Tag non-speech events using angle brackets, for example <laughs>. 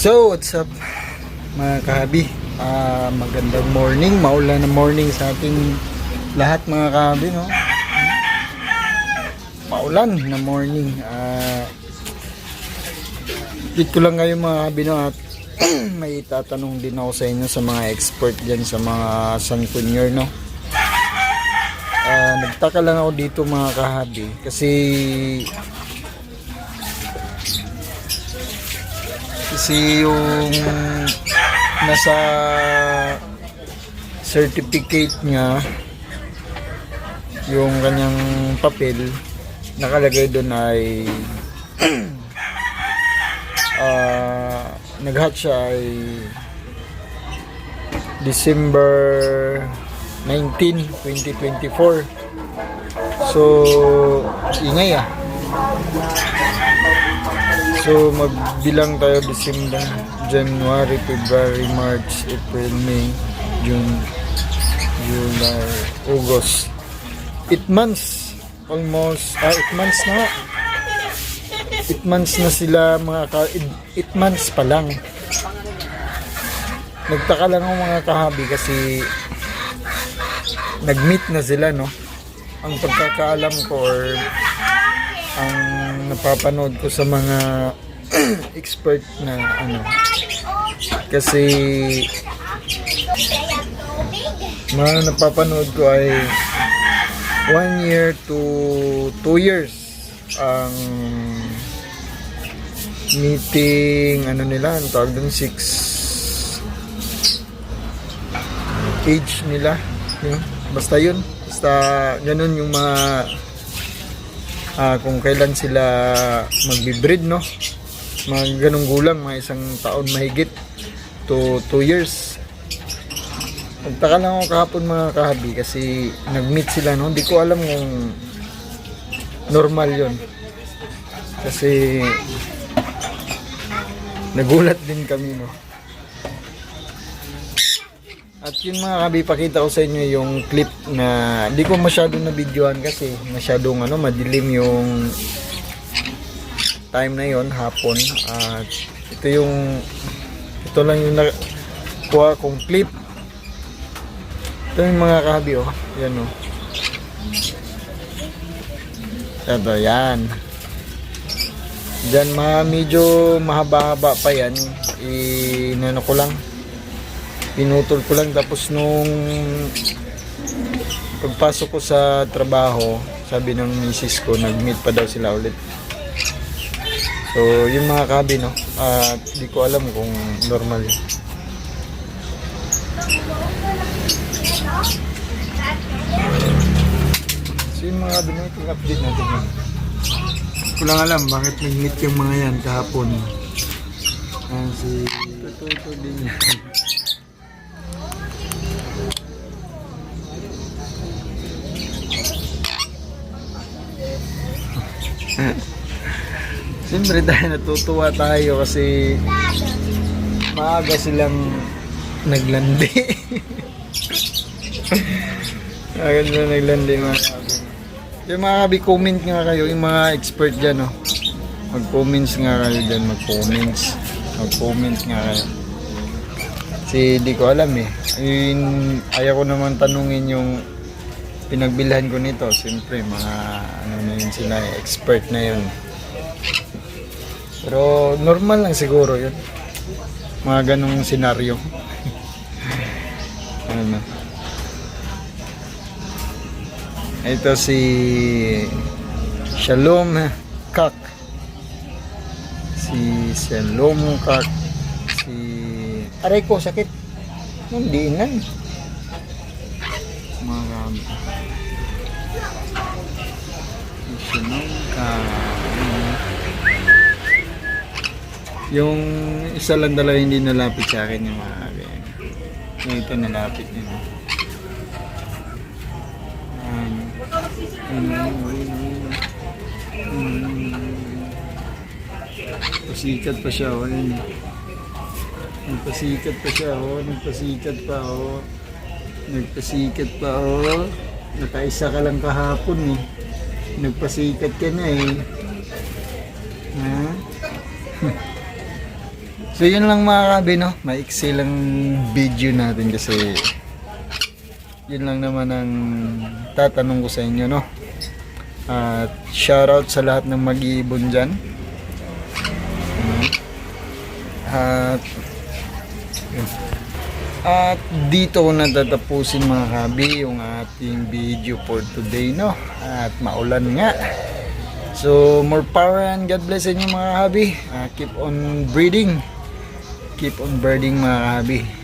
So, what's up mga kahabi? Ah, magandang morning, maulan na morning sa ating lahat mga kahabi, no? Maulan na morning. Dito ko lang ngayon mga kahabi, no? At <clears throat> may tatanong din ako sa inyo sa mga expert dyan sa mga sankunyor, no? Ah, nagtaka lang ako dito mga kahabi kasi kasi yung nasa certificate niya yung kanyang papel nakalagay doon ay <clears throat> ah nag-hatch siya ay December 19, 2024 so ingay ah So magbilang tayo December, January, February, March, April, May, June, July, August. 8 months. Almost, ah, 8 months na. 8 months na sila mga ka, 8 months pa lang. Nagtaka lang ako mga kahabi kasi nag-meet na sila no. Ang pagkakaalam ko or ang napapanood ko sa mga <clears throat> expert na ano kasi mga napapanood ko ay one year to two years ang meeting ano nila ang tawag dun six age nila yun. basta yun basta ganun yung mga ah, kung kailan sila magbi-breed no? Mga ganong gulang mga isang taon mahigit to 2 years. Nagtaka lang ako kahapon mga kahabi kasi nag-meet sila no? Hindi ko alam kung normal yon kasi nagulat din kami no at yun mga kabi, pakita ko sa inyo yung clip na di ko masyadong na videohan kasi masyadong ano, madilim yung time na yon hapon. At ito yung ito lang yung nakuha kong clip. Ito yung mga kahabi oh. Yan oh. Ito yan. Diyan mga medyo mahaba-haba pa yan. Inano ko lang pinutol ko lang tapos nung pagpasok ko sa trabaho sabi ng misis ko nag-meet pa daw sila ulit. So yung mga kabi no? At di ko alam kung normal yun. So yung mga kabi no? Update natin yun. Ko lang alam bakit nag-meet yung mga yan kahapon. Ayan si Tututo din yan Siyempre dahil natutuwa tayo kasi maaga silang naglandi. <laughs> maaga silang naglandi mga kabi. Yung mga kabi, comment nga kayo, yung mga expert dyan, no? Mag-comments nga kayo dyan, mag-comments. Mag-comments nga kayo. Kasi di ko alam eh. Ayun, ayaw ko naman tanungin yung pinagbilhan ko nito. Siyempre, mga ano na yun sila, eh, expert na yun. Pero normal lang siguro yun. Mga ganong senaryo. <laughs> ano. Ito si Shalom Kak. Si Shalom Kak. Si... Aray ko, sakit. Hindi na. Mga gamit. Kak. Yung isa lang dalawa hindi nalapit sa akin yung mga. Yung ito nalapit din. Um, Pasikat pa siya, oh. Ayun. Nagpasikat pa siya, oh. Nagpasikat pa, oh. Nagpasikat pa, oh. Nakaisa ka lang kahapon, eh. Nagpasikat ka na, eh. Ha? <laughs> So yun lang mga kabi no, maiksi lang video natin kasi yun lang naman ang tatanong ko sa inyo no. At shoutout sa lahat ng mag-iibon dyan. At yun. At dito ko natatapusin mga kabi yung ating video for today no. At maulan nga. So more power and God bless inyo mga kabi. Ah, keep on breeding. Keep on birding mga kabi.